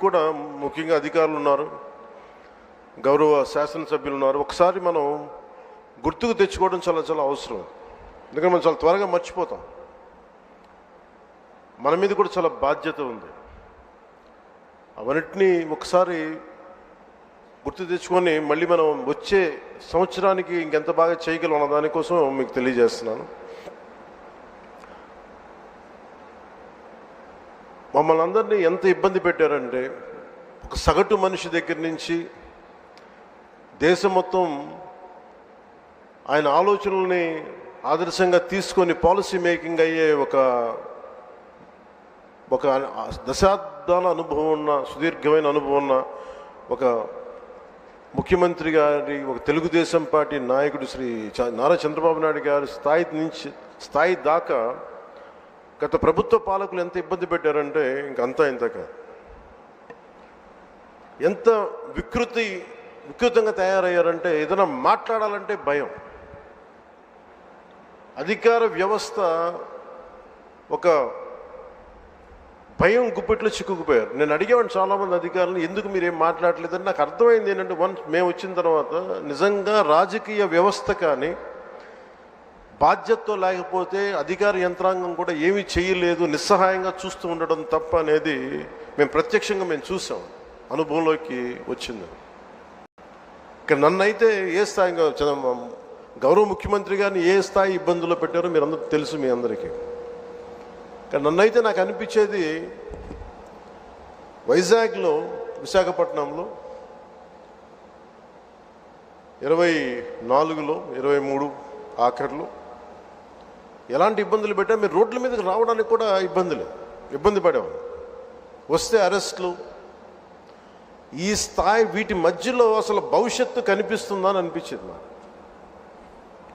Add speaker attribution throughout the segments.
Speaker 1: కూడా ముఖ్యంగా అధికారులు ఉన్నారు. గౌరవ శాసనసభ్యులు ఉన్నారు. ఒకసారి మనం గుర్తుకు తెచ్చుకోవడం చాలా చాలా అవసరం. ఎందుకంటే మనం చాలా త్వరగా మర్చిపోతాం. మన మీద కూడా చాలా బాధ్యత ఉంది. అవన్నిటినీ ఒకసారి గుర్తు తెచ్చుకొని మళ్ళీ మనం వచ్చే సంవత్సరానికి ఇంకెంత బాగా చేయగలం అన్న దానికోసం మీకు తెలియజేస్తున్నాను. మమ్మల్ని అందరినీ ఎంత ఇబ్బంది పెట్టారంటే ఒక సగటు మనిషి దగ్గర నుంచి దేశం మొత్తం ఆయన ఆలోచనల్ని ఆదర్శంగా తీసుకొని పాలసీ మేకింగ్ అయ్యే ఒక ఒక దశాబ్దాల అనుభవం ఉన్న సుదీర్ఘమైన అనుభవం ఉన్న ఒక ముఖ్యమంత్రి గారి ఒక తెలుగుదేశం పార్టీ నాయకుడు శ్రీ చ- నారా చంద్రబాబు నాయుడు గారి స్థాయి నుంచి స్థాయి దాకా గత ప్రభుత్వ పాలకులు ఎంత ఇబ్బంది పెట్టారంటే ఇంకంతా ఇంత కాదు ఎంత వికృతి వికృతంగా తయారయ్యారంటే ఏదైనా మాట్లాడాలంటే భయం. అధికార వ్యవస్థ ఒక భయం గుప్పెట్లో చిక్కుకుపోయారు. నేను అడిగేవాడిని చాలామంది అధికారులు ఎందుకు మీరు ఏం మాట్లాడలేదని? నాకు అర్థమైంది ఏంటంటే వన్స్ మేము వచ్చిన తర్వాత నిజంగా రాజకీయ వ్యవస్థ కానీ బాధ్యతతో లేకపోతే అధికార యంత్రాంగం కూడా ఏమీ చేయలేదు నిస్సహాయంగా చూస్తూ ఉండడం తప్ప అనేది మేము ప్రత్యక్షంగా మేము చూసాం. అనుభవంలోకి వచ్చింది. ఇక నన్నైతే ఏ స్థాయిగా గౌరవ ముఖ్యమంత్రి గారిని ఏ స్థాయి ఇబ్బందుల్లో పెట్టారో మీరు అందరూ తెలుసు మీ అందరికీ. కానీ నన్నైతే నాకు అనిపించేది వైజాగ్లో విశాఖపట్నంలో ఇరవై నాలుగులో ఇరవై మూడు ఆఖరిలో ఎలాంటి ఇబ్బందులు పెట్టా మీరు రోడ్ల మీదకి రావడానికి కూడా ఇబ్బందులు. ఇబ్బంది పడేవాళ్ళు. వస్తే అరెస్ట్లు. ఈ స్థాయి వీటి మధ్యలో అసలు భవిష్యత్తు కనిపిస్తుందా అని అనిపించింది నాకు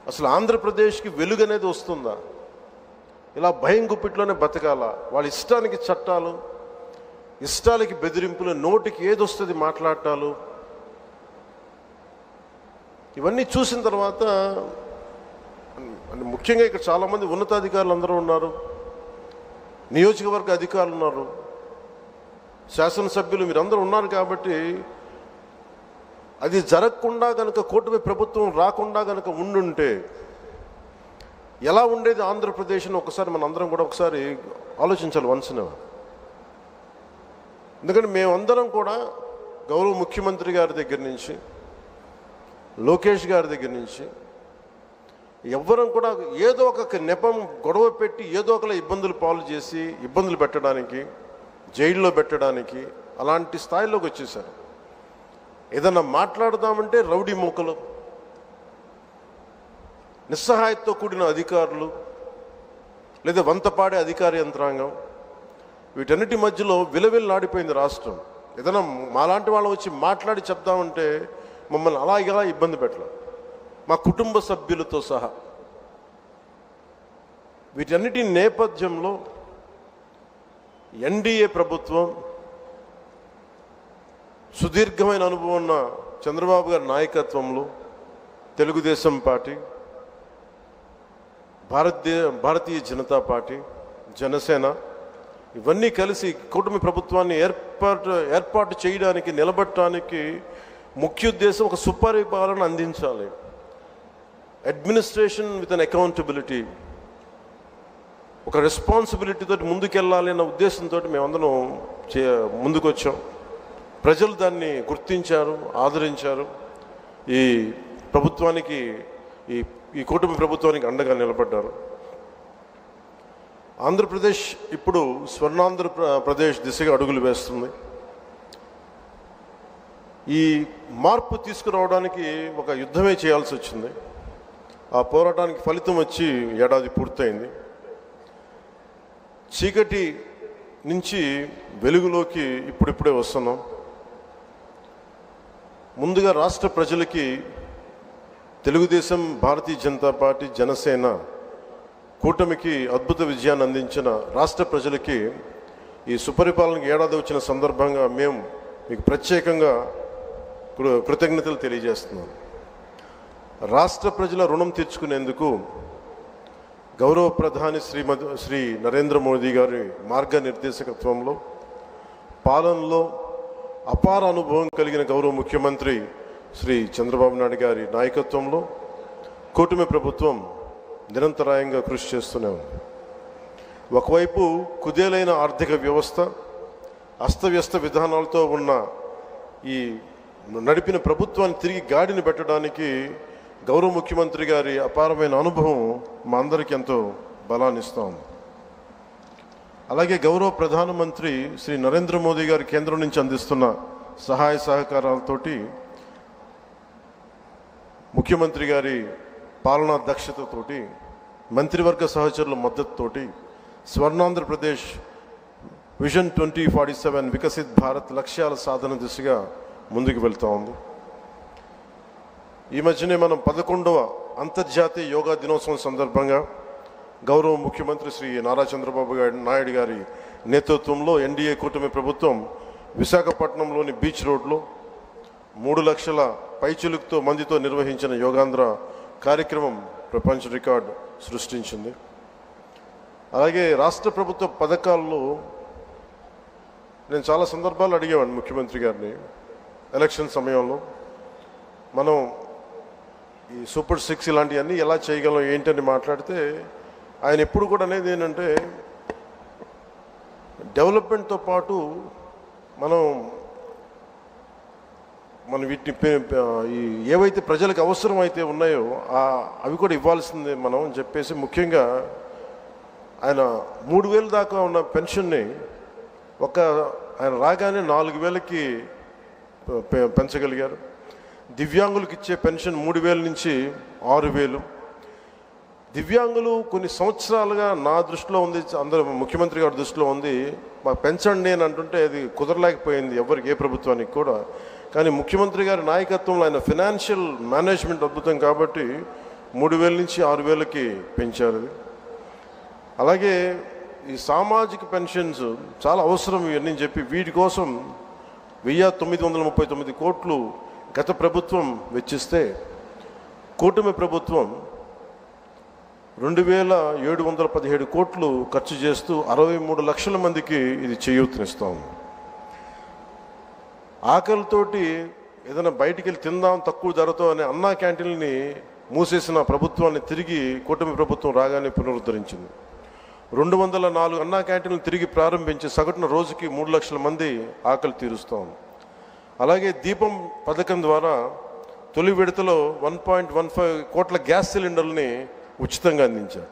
Speaker 1: అసలు ఆంధ్రప్రదేశ్కి వెలుగు అనేది వస్తుందా? ఇలా భయం గుప్పిట్లోనే బతకాల. వాళ్ళ ఇష్టానికి చట్టాలు ఇష్టాలకి బెదిరింపులు నోటికి ఏది వస్తుంది మాట్లాడటాలు. ఇవన్నీ చూసిన తర్వాత అంటే ముఖ్యంగా ఇక్కడ చాలామంది ఉన్నతాధికారులు అందరూ ఉన్నారు. నియోజకవర్గ అధికారులు ఉన్నారు. శాసనసభ్యులు మీరందరూ ఉన్నారు కాబట్టి అది జరగకుండా కనుక కూటమి ప్రభుత్వం రాకుండా గనుక ఉండుంటే ఎలా ఉండేది ఆంధ్రప్రదేశ్ని ఒకసారి మన అందరం కూడా ఒకసారి ఆలోచించాలి వన్సిన ఎందుకంటే మేమందరం కూడా గౌరవ ముఖ్యమంత్రి గారి దగ్గర నుంచి లోకేష్ గారి దగ్గర నుంచి ఎవ్వరం కూడా ఏదో ఒక నెపం గొడవ పెట్టి ఏదో ఒకలా ఇబ్బందులు పాలు చేసి ఇబ్బందులు పెట్టడానికి జైల్లో పెట్టడానికి అలాంటి స్థాయిలోకి వచ్చేసారు ఏదన్నా మాట్లాడదామంటే రౌడీ మూకలు నిస్సహాయంతో కూడిన అధికారులు లేదా వంతపాడే అధికార యంత్రాంగం వీటన్నిటి మధ్యలో విలవిల్లాడిపోయింది రాష్ట్రం. ఏదైనా మాలాంటి వాళ్ళు వచ్చి మాట్లాడి చెప్దామంటే మమ్మల్ని అలా ఇలా ఇబ్బంది పెట్టలేదు మా కుటుంబ సభ్యులతో సహా. వీటన్నిటి నేపథ్యంలో ఎన్డీఏ ప్రభుత్వం సుదీర్ఘమైన అనుభవం ఉన్న చంద్రబాబు గారి నాయకత్వంలో తెలుగుదేశం పార్టీ భారతీయ భారతీయ జనతా పార్టీ జనసేన ఇవన్నీ కలిసి కూటమి ప్రభుత్వాన్ని ఏర్పాటు ఏర్పాటు చేయడానికి నిలబడటానికి ముఖ్య ఉద్దేశం ఒక సుపరిపాలన అందించాలి. అడ్మినిస్ట్రేషన్ విత్ అన్ అకౌంటబిలిటీ ఒక రెస్పాన్సిబిలిటీతో ముందుకెళ్ళాలి అన్న ఉద్దేశంతో మేమందరం చే ముందుకొచ్చాం. ప్రజలు దాన్ని గుర్తించారు ఆదరించారు. ఈ ప్రభుత్వానికి ఈ ఈ కూటమి ప్రభుత్వానికి అండగా నిలబడ్డారు. ఆంధ్రప్రదేశ్ ఇప్పుడు స్వర్ణాంధ్ర ప్ర- ప్రదేశ్ దిశగా అడుగులు వేస్తుంది. ఈ మార్పు తీసుకురావడానికి ఒక యుద్ధమే చేయాల్సి వచ్చింది ఆ పోరాటానికి ఫలితం వచ్చి ఏడాది పూర్తయింది. చీకటి నుంచి వెలుగులోకి ఇప్పుడిప్పుడే వస్తున్నాం. ముందుగా రాష్ట్ర ప్రజలకి తెలుగుదేశం భారతీయ జనతా పార్టీ జనసేన కూటమికి అద్భుత విజయాన్ని అందించిన రాష్ట్ర ప్రజలకి ఈ సుపరిపాలనకి ఏడాది వచ్చిన సందర్భంగా మేము మీకు ప్రత్యేకంగా కృతజ్ఞతలు తెలియజేస్తున్నాం. రాష్ట్ర ప్రజల రుణం తీర్చుకునేందుకు గౌరవ ప్రధాని శ్రీమతి శ్రీ నరేంద్ర మోదీ గారి మార్గనిర్దేశకత్వంలో పాలనలో అపార అనుభవం కలిగిన గౌరవ ముఖ్యమంత్రి శ్రీ చంద్రబాబు నాయుడు గారి నాయకత్వంలో కూటమి ప్రభుత్వం నిరంతరాయంగా కృషి చేస్తూనే ఉంది. ఒకవైపు కుదేలైన ఆర్థిక వ్యవస్థ అస్తవ్యస్త విధానాలతో ఉన్న ఈ నడిపిన ప్రభుత్వాన్ని తిరిగి గాడిని పెట్టడానికి గౌరవ ముఖ్యమంత్రి గారి అపారమైన అనుభవం మా అందరికీ ఎంతో బలాన్ని ఉంది. అలాగే గౌరవ ప్రధానమంత్రి శ్రీ నరేంద్ర మోదీ గారి కేంద్రం నుంచి అందిస్తున్న సహాయ సహకారాలతోటి ముఖ్యమంత్రి గారి పాలనా దక్షతతోటి మంత్రివర్గ సహచరుల మద్దతుతోటి Swarna Andhra Pradesh vision twenty forty seven Viksit Bharat లక్ష్యాల సాధన దిశగా ముందుకు వెళ్తూ ఉంది. ఈ మధ్యనే మనం పదకొండవ అంతర్జాతీయ యోగా దినోత్సవం సందర్భంగా గౌరవ ముఖ్యమంత్రి శ్రీ నారా చంద్రబాబు నాయుడు గారి నేతృత్వంలో ఎన్డీఏ కూటమి ప్రభుత్వం విశాఖపట్నంలోని బీచ్ రోడ్లో మూడు లక్షల పైచులుకుతో మందితో నిర్వహించిన యోగాంధ్ర కార్యక్రమం ప్రపంచ రికార్డు సృష్టించింది. అలాగే రాష్ట్ర ప్రభుత్వ పథకాల్లో నేను చాలా సందర్భాలు అడిగేవాడిని ముఖ్యమంత్రి గారిని. ఎలక్షన్ సమయంలో మనం ఈ సూపర్ సిక్స్ ఇలాంటివన్నీ ఎలా చేయగలం ఏంటని మాట్లాడితే ఆయన ఎప్పుడు కూడా అనేది ఏంటంటే డెవలప్మెంట్తో పాటు మనం మనం వీటిని ఈ ఏవైతే ప్రజలకు అవసరం అయితే ఉన్నాయో ఆ అవి కూడా ఇవ్వాల్సిందే మనం అని చెప్పేసి ముఖ్యంగా ఆయన మూడు వేలు దాకా ఉన్న పెన్షన్ని ఒక ఆయన రాగానే నాలుగు వేలకి పె- పెంచగలిగారు. దివ్యాంగులకు ఇచ్చే పెన్షన్ మూడు వేల నుంచి ఆరు వేలు దివ్యాంగులు కొన్ని సంవత్సరాలుగా నా దృష్టిలో ఉంది అందరూ ముఖ్యమంత్రి గారి దృష్టిలో ఉంది. మా పెంచండి అని అంటుంటే అది కుదరలేకపోయింది ఎవరికి ఏ ప్రభుత్వానికి కూడా. కానీ ముఖ్యమంత్రి గారి నాయకత్వంలో ఆయన ఫినాన్షియల్ మేనేజ్మెంట్ అద్భుతం కాబట్టి మూడు వేల నుంచి ఆరు వేలకి పెంచారు. అలాగే ఈ సామాజిక పెన్షన్స్ చాలా అవసరం ఇవన్నీ చెప్పి వీటి కోసం వెయ్యి తొమ్మిది వందల ముప్పై తొమ్మిది కోట్లు గత ప్రభుత్వం వెచ్చిస్తే కూటమి ప్రభుత్వం రెండు వేల ఏడు వందల పదిహేడు కోట్లు ఖర్చు చేస్తూ అరవై మూడు లక్షల మందికి ఇది చేయూతనిస్తాం. ఆకలితోటి ఏదైనా బయటికి వెళ్ళి తిందాం తక్కువ ధరతో అనే అన్నా క్యాంటీన్ని మూసేసిన ప్రభుత్వాన్ని తిరిగి కూటమి ప్రభుత్వం రాగానే పునరుద్ధరించింది. రెండు వందల నాలుగు అన్నా క్యాంటీన్లు తిరిగి ప్రారంభించి సగటున రోజుకి మూడు లక్షల మంది ఆకలి తీరుస్తాం. అలాగే దీపం పథకం ద్వారా తొలి విడతలో వన్ పాయింట్ వన్ ఫైవ్ కోట్ల గ్యాస్ సిలిండర్ని ఉచితంగా అందించారు.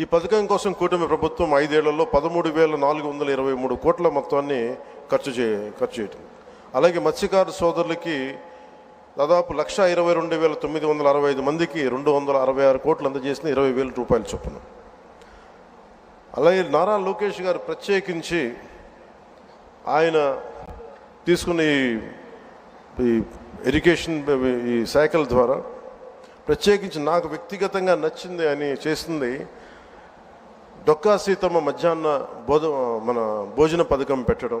Speaker 1: ఈ పథకం కోసం కూటమి ప్రభుత్వం ఐదేళ్ళలో పదమూడు వేల నాలుగు వందల ఇరవై మూడు కోట్ల మొత్తాన్ని ఖర్చు చే ఖర్చు చేయటం. అలాగే మత్స్యకారు సోదరులకి దాదాపు లక్ష ఇరవై రెండు వేల తొమ్మిది వందల అరవై ఐదు మందికి రెండు వందల అరవై ఆరు కోట్లు అందజేసిన ఇరవై వేల రూపాయలు చొప్పున. అలాగే నారా లోకేష్ గారు ప్రత్యేకించి ఆయన తీసుకున్న ఈ- ఎడ్యుకేషన్ ఈ శాఖల ద్వారా ప్రత్యేకించి నాకు వ్యక్తిగతంగా నచ్చింది అని చేసింది డొక్కా సీతమ్మ మధ్యాహ్న బోధ మన భోజన పథకం పెట్టడం.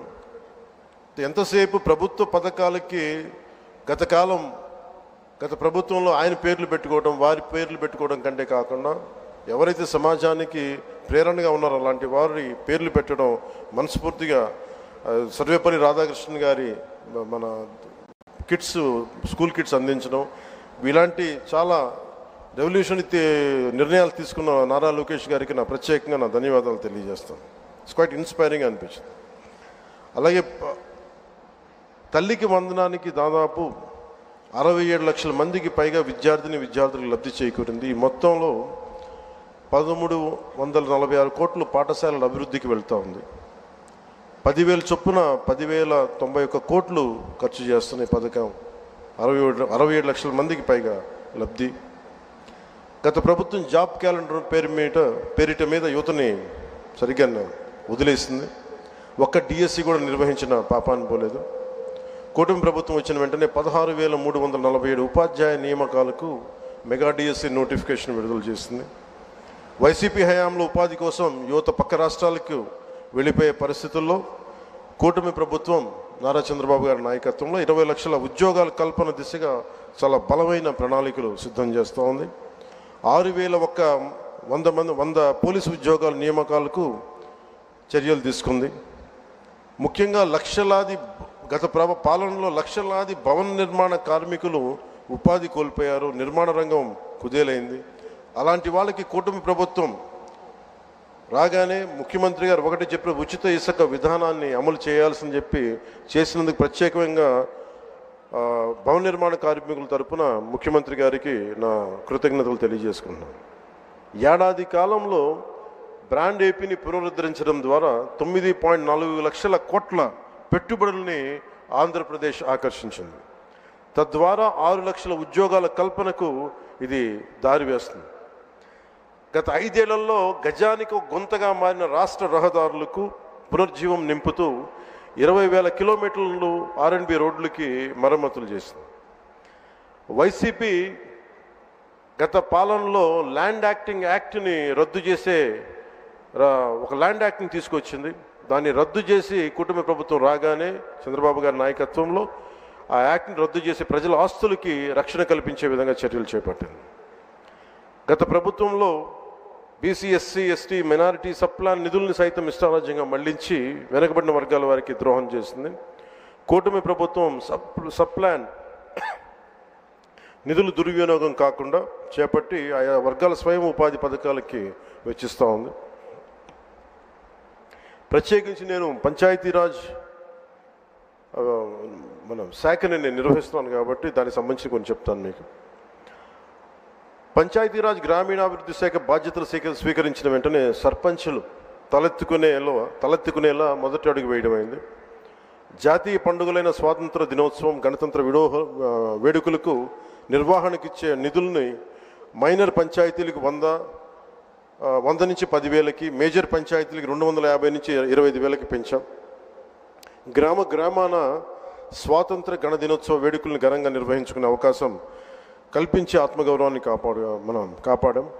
Speaker 1: ఎంతసేపు ప్రభుత్వ పథకాలకి గత కాలం గత ప్రభుత్వంలో ఆయన పేర్లు పెట్టుకోవడం వారి పేర్లు పెట్టుకోవడం కంటే కాకుండా ఎవరైతే సమాజానికి ప్రేరణగా ఉన్నారో అలాంటి వారి పేర్లు పెట్టడం మనస్ఫూర్తిగా సర్వేపల్లి రాధాకృష్ణన్ గారి మన కిట్స్ స్కూల్ కిట్స్ అందించడం ఇలాంటి చాలా రెవల్యూషన్ నిర్ణయాలు తీసుకున్న నారా లోకేష్ గారికి నా ప్రత్యేకంగా నా ధన్యవాదాలు తెలియజేస్తాను ఇట్స్ క్వైట్ ఇన్స్పైరింగ్ అనిపించింది. అలాగే తల్లికి వందనానికి దాదాపు అరవై ఏడు లక్షల మందికి పైగా విద్యార్థిని విద్యార్థులకు లబ్ధి చేకూరింది. ఈ మొత్తంలో పదమూడు వందల నలభై ఆరు కోట్లు పాఠశాలల అభివృద్ధికి వెళ్తూ ఉంది. పదివేల చొప్పున పదివేల తొంభై ఒక్క కోట్లు ఖర్చు చేస్తున్న ఈ పథకం. అరవై ఏడు అరవై ఏడు లక్షల మందికి పైగా లబ్ధి. గత ప్రభుత్వం జాబ్ క్యాలెండర్ పేరు మీద పేరిట మీద యువతని సరిగ్గా వదిలేసింది. ఒక్క డిఎస్సి కూడా నిర్వహించిన పాపాన్ని పోలేదు. కూటమి ప్రభుత్వం వచ్చిన వెంటనే పదహారు వేల మూడు వందల నలభై ఏడు ఉపాధ్యాయ నియామకాలకు మెగా డిఎస్సి నోటిఫికేషన్ విడుదల చేసింది. వైసీపీ హయాంలో ఉపాధి కోసం యువత పక్క రాష్ట్రాలకు వెళ్ళిపోయే పరిస్థితుల్లో కూటమి ప్రభుత్వం నారా చంద్రబాబు గారి నాయకత్వంలో ఇరవై లక్షల ఉద్యోగాల కల్పన దిశగా చాలా బలమైన ప్రణాళికలు సిద్ధం చేస్తూ ఉంది. ఆరు వేల ఒక్క వంద మంది వంద పోలీసు ఉద్యోగాల నియామకాలకు చర్యలు తీసుకుంది. ముఖ్యంగా లక్షలాది గత ప్రభ పాలనలో లక్షలాది భవన నిర్మాణ కార్మికులు ఉపాధి కోల్పోయారు నిర్మాణ రంగం కుదేలైంది. అలాంటి వాళ్ళకి కూటమి ప్రభుత్వం రాగానే ముఖ్యమంత్రి గారు ఒకటి చెప్పిన ఉచిత ఇసుక విధానాన్ని అమలు చేయాల్సింది చెప్పి చేసినందుకు ప్రత్యేకంగా భవన నిర్మాణ కార్మికుల తరపున ముఖ్యమంత్రి గారికి నా కృతజ్ఞతలు తెలియజేసుకున్నాను ఏడాది కాలంలో బ్రాండ్ ఏపీని పునరుద్ధరించడం ద్వారా తొమ్మిది పాయింట్ నాలుగు లక్షల కోట్ల పెట్టుబడుల్ని ఆంధ్రప్రదేశ్ ఆకర్షించింది. తద్వారా ఆరు లక్షల ఉద్యోగాల కల్పనకు ఇది దారి వేస్తుంది. గత ఐదేళ్ళలో గజానికి గుంతగా గొంతగా మారిన రాష్ట్ర రహదారులకు పునర్జీవం నింపుతూ ఇరవై వేల కిలోమీటర్లు ఆర్ఎండ్బి రోడ్లకి మరమ్మతులు చేసింది. వైసీపీ గత పాలనలో ల్యాండ్ యాక్టింగ్ యాక్ట్ని రద్దు చేసే రా- ఒక ల్యాండ్ యాక్ట్ని తీసుకొచ్చింది. దాన్ని రద్దు చేసి కుటుంబ ప్రభుత్వం రాగానే చంద్రబాబు గారి నాయకత్వంలో ఆ యాక్ట్ని రద్దు చేసి ప్రజల ఆస్తులకి రక్షణ కల్పించే విధంగా చర్యలు చేపట్టింది. గత ప్రభుత్వంలో BC SC ST minority sub plan నిధుల్ని సైతం ఇష్టారాజ్యంగా మళ్ళించి వెనకబడిన వర్గాల వారికి ద్రోహం చేసింది. కూటమి ప్రభుత్వం సప్ సప్లాన్ నిధులు దుర్వినియోగం కాకుండా చేపట్టి ఆయా వర్గాల స్వయం ఉపాధి పథకాలకి వెచ్చిస్తూ ఉంది. ప్రత్యేకించి నేను పంచాయతీరాజ్ ఆ, మన శాఖని నేను నిర్వహిస్తున్నాను కాబట్టి దానికి సంబంధించి కొంచెం చెప్తాను మీకు. పంచాయతీరాజ్ గ్రామీణాభివృద్ధి శాఖ బాధ్యతలు స్వీకరించిన వెంటనే సర్పంచులు తలెత్తుకునేలో తలెత్తుకునేలా మొదటి అడుగు వేయడమైంది జాతీయ పండుగలైన స్వాతంత్ర దినోత్సవం గణతంత్ర విడోహ వేడుకలకు నిర్వహణకిచ్చే నిధుల్ని మైనర్ పంచాయతీలకు వంద వంద నుంచి పదివేలకి మేజర్ పంచాయతీలకు రెండు వందల యాభై నుంచి ఇరవై ఐదు వేలకి పెంచాం. గ్రామ గ్రామాన స్వాతంత్ర గణ దినోత్సవ వేడుకలను ఘనంగా నిర్వహించుకునే అవకాశం కల్పించి ఆత్మగౌరవాన్ని కాపాడు మనం కాపాడాం.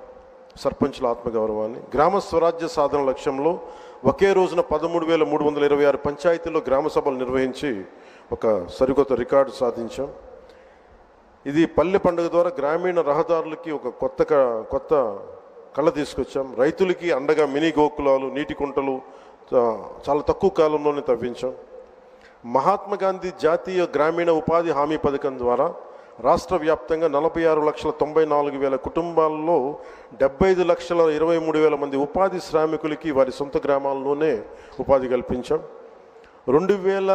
Speaker 1: సర్పంచుల ఆత్మగౌరవాన్ని. గ్రామ స్వరాజ్య సాధన లక్ష్యంలో ఒకే రోజున పదమూడు వేల మూడు వందల ఇరవై ఆరు పంచాయతీల్లో గ్రామ సభలు నిర్వహించి ఒక సరికొత్త రికార్డు సాధించాం. ఇది పల్లె పండుగ ద్వారా గ్రామీణ రహదారులకి ఒక కొత్త కొత్త కళ తీసుకొచ్చాం. రైతులకి అండగా మినీ గోకులాలు నీటి కుంటలు చాలా తక్కువ కాలంలోనే తవ్వించాం. మహాత్మా గాంధీ జాతీయ గ్రామీణ ఉపాధి హామీ పథకం ద్వారా రాష్ట్ర వ్యాప్తంగా నలభై ఆరు లక్షల తొంభై నాలుగు వేల కుటుంబాల్లో డెబ్బై ఐదు లక్షల ఇరవై మూడు వేల మంది ఉపాధి శ్రామికులకి వారి సొంత గ్రామాల్లోనే ఉపాధి కల్పించాం. రెండు వేల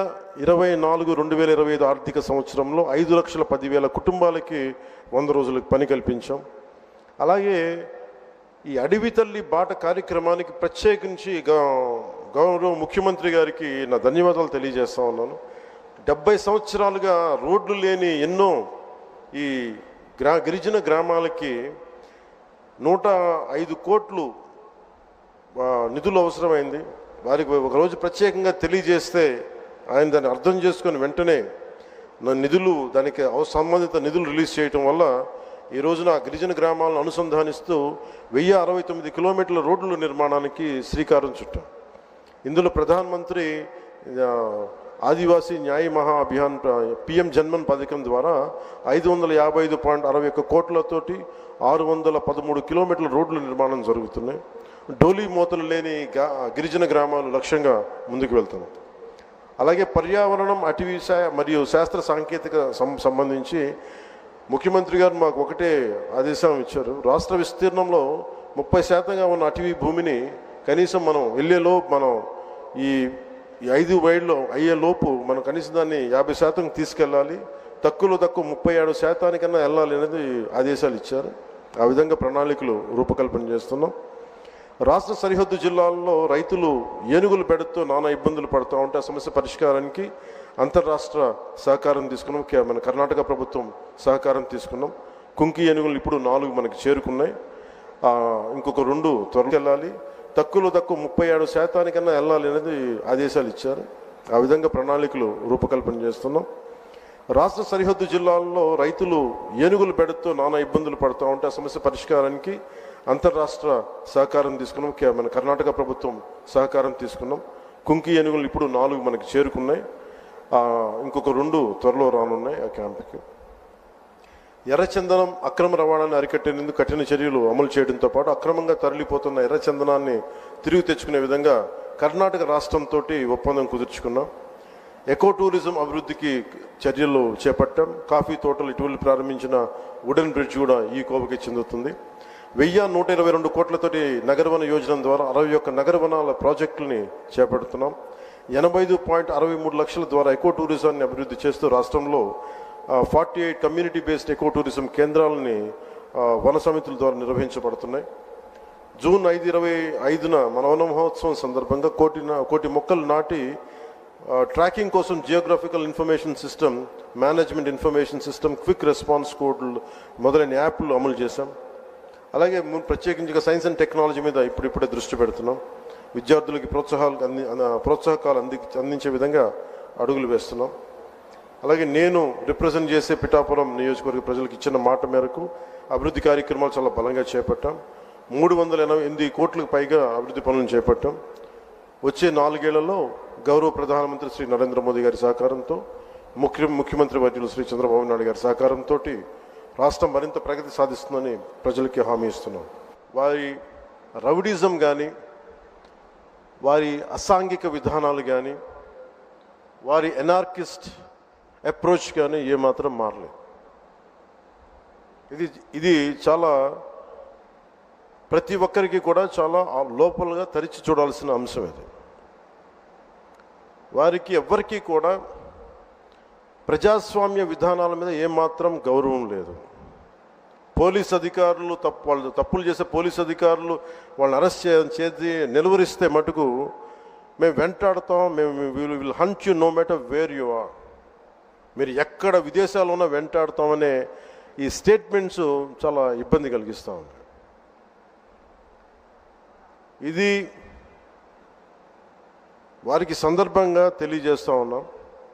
Speaker 1: ఇరవై నాలుగు రెండు వేల ఇరవై ఐదు ఆర్థిక సంవత్సరంలో ఐదు లక్షల పదివేల కుటుంబాలకి వంద రోజులకు పని కల్పించాం. అలాగే ఈ అడవి తల్లి బాట కార్యక్రమానికి ప్రత్యేకించి గౌరవ ముఖ్యమంత్రి గారికి నా ధన్యవాదాలు తెలియజేస్తా ఉన్నాను. డెబ్బై సంవత్సరాలుగా రోడ్లు లేని ఎన్నో ఈ గ్రా గిరిజన గ్రామాలకి నూట ఐదు కోట్లు నిధులు అవసరమైంది. వారికి ఒకరోజు ప్రత్యేకంగా తెలియజేస్తే ఆయన దాన్ని అర్థం చేసుకొని వెంటనే నా నిధులు దానికి అవ- సంబంధిత నిధులు రిలీజ్ చేయటం వల్ల ఈ రోజున గిరిజన గ్రామాలను అనుసంధానిస్తూ వెయ్యి అరవై తొమ్మిది కిలోమీటర్ల రోడ్ల నిర్మాణానికి శ్రీకారం చుట్టాం. ఇందులో ప్రధానమంత్రి ఆదివాసీ న్యాయ మహా అభియాన్ పిఎం జన్మన్ పథకం ద్వారా ఐదు వందల యాభై ఐదు పాయింట్ అరవై ఒక్క కోట్లతోటి ఆరు వందల పదమూడు కిలోమీటర్ల రోడ్లు నిర్మాణం జరుగుతున్నాయి. డోలీ మూతలు లేని గిరిజన గ్రామాలు లక్ష్యంగా ముందుకు వెళ్తున్నాం అలాగే పర్యావరణం అటవీ శా- మరియు శాస్త్ర సాంకేతిక సం- సంబంధించి ముఖ్యమంత్రి గారు మాకు ఒకటే ఆదేశం ఇచ్చారు. రాష్ట్ర విస్తీర్ణంలో ముప్పై శాతంగా ఉన్న అటవీ భూమిని కనీసం మనం వెళ్ళేలో మనం ఈ ఈ ఐదు వైడ్లో అయ్యే లోపు మనం కనీసం దాన్ని యాభై శాతం తీసుకెళ్ళాలి. తక్కువలో తక్కువ ముప్పై ఏడు శాతానికన్నా వెళ్ళాలి అనేది ఆదేశాలు ఇచ్చారు. ఆ విధంగా ప్రణాళికలు రూపకల్పన చేస్తున్నాం. రాష్ట్ర సరిహద్దు జిల్లాల్లో రైతులు ఏనుగులు పెడుతూ నానా ఇబ్బందులు పడుతూ ఉంటే ఆ సమస్య పరిష్కారానికి అంతర్రాష్ట్ర సహకారం తీసుకున్నాం. మన కర్ణాటక ప్రభుత్వం సహకారం తీసుకున్నాం. కుంకి ఏనుగులు ఇప్పుడు నాలుగు మనకి చేరుకున్నాయి. ఇంకొక రెండు త్వరలో వెళ్ళాలి. తక్కువలో తక్కువ ముప్పై ఏడు శాతానికన్నా వెళ్ళాలి అనేది ఆదేశాలు ఇచ్చారు. ఆ విధంగా ప్రణాళికలు రూపకల్పన చేస్తున్నాం. రాష్ట్ర సరిహద్దు జిల్లాల్లో రైతులు ఏనుగులు పెడుతూ నానా ఇబ్బందులు పడుతూ ఉంటే ఆ సమస్య పరిష్కారానికి అంతర్రాష్ట్ర సహకారం తీసుకున్నాం. మన కర్ణాటక ప్రభుత్వం సహకారం తీసుకున్నాం. కుంకి ఏనుగులు ఇప్పుడు నాలుగు మనకి చేరుకున్నాయి. ఇంకొక రెండు త్వరలో రానున్నాయి ఆ క్యాంప్కి. ఎర్రచందనం అక్రమ రవాణాన్ని అరికట్టేందుకు కఠిన చర్యలు అమలు చేయడంతో పాటు అక్రమంగా తరలిపోతున్న ఎర్రచందనాన్ని తిరిగి తెచ్చుకునే విధంగా కర్ణాటక రాష్ట్రంతో ఒప్పందం కుదుర్చుకున్నాం. ఎకో టూరిజం అభివృద్ధికి చర్యలు చేపట్టాం. కాఫీ తోటలు ఇటీవల ప్రారంభించిన వుడెన్ బ్రిడ్జ్ కూడా ఈ కోవకి చెందుతుంది. వెయ్యి నూట ఇరవై రెండు కోట్లతోటి నగరవన యోజన ద్వారా అరవై ఒక్క నగరవనాల ప్రాజెక్టులని చేపడుతున్నాం. ఎనభై ఐదు పాయింట్ అరవై మూడు లక్షల ద్వారా ఎకో టూరిజాన్ని అభివృద్ధి చేస్తూ రాష్ట్రంలో forty eight community based eco tourism కేంద్రాలని వన సమితుల ద్వారా నిర్వహించబడుతున్నాయి. జూన్ ఐదు ఇరవై ఐదున మన వన మహోత్సవం సందర్భంగా కోటి కోటి మొక్కలు నాటి ట్రాకింగ్ కోసం geographical information system management information system quick response కోడ్లు మొదలైన యాప్లు అమలు చేశాం. అలాగే ము- ప్రత్యేకించి సైన్స్ అండ్ టెక్నాలజీ మీద ఇప్పుడిప్పుడే దృష్టి పెడుతున్నాం. విద్యార్థులకి ప్రోత్సాహాలు అంది ప్రోత్సాహకాలు అంది అందించే విధంగా అడుగులు వేస్తున్నాం. అలాగే నేను రిప్రజెంట్ చేసే పిఠాపురం నియోజకవర్గ ప్రజలకు ఇచ్చిన మాట మేరకు అభివృద్ధి కార్యక్రమాలు చాలా బలంగా చేపట్టాం. మూడు వందల ఎనభై ఎనిమిది కోట్లకు పైగా అభివృద్ధి పనులను చేపట్టాం. వచ్చే నాలుగేళ్ళలో గౌరవ ప్రధానమంత్రి శ్రీ నరేంద్ర మోదీ గారి సహకారంతో ముఖ్య ముఖ్యమంత్రి వర్యులు శ్రీ చంద్రబాబు నాయుడు గారి సహకారంతో రాష్ట్రం మరింత ప్రగతి సాధిస్తుందని ప్రజలకి హామీ ఇస్తున్నాం. వారి రౌడిజం కానీ వారి అసాంఘిక విధానాలు కానీ వారి ఎనార్కిస్ట్ అప్రోచ్ కానీ ఏమాత్రం మారలేదు. ఇది ఇది చాలా ప్రతి ఒక్కరికి కూడా చాలా లోపలగా తరిచి చూడాల్సిన అంశం ఇది. వారికి ఎవ్వరికీ కూడా ప్రజాస్వామ్య విధానాల మీద ఏమాత్రం గౌరవం లేదు. పోలీస్ అధికారులు తప్పు వాళ్ళు తప్పులు చేసే పోలీస్ అధికారులు వాళ్ళని అరెస్ట్ చేసి నిలువరిస్తే మటుకు మేము వెంటాడతాం మేము will will hunt you no matter where you are మీరు ఎక్కడ విదేశాల్లో ఉన్నా వెంటాడతామనే ఈ స్టేట్మెంట్స్ చాలా ఇబ్బంది కలిగిస్తూ ఉంది. ఇది వారికి సందర్భంగా తెలియజేస్తూ ఉన్నాం.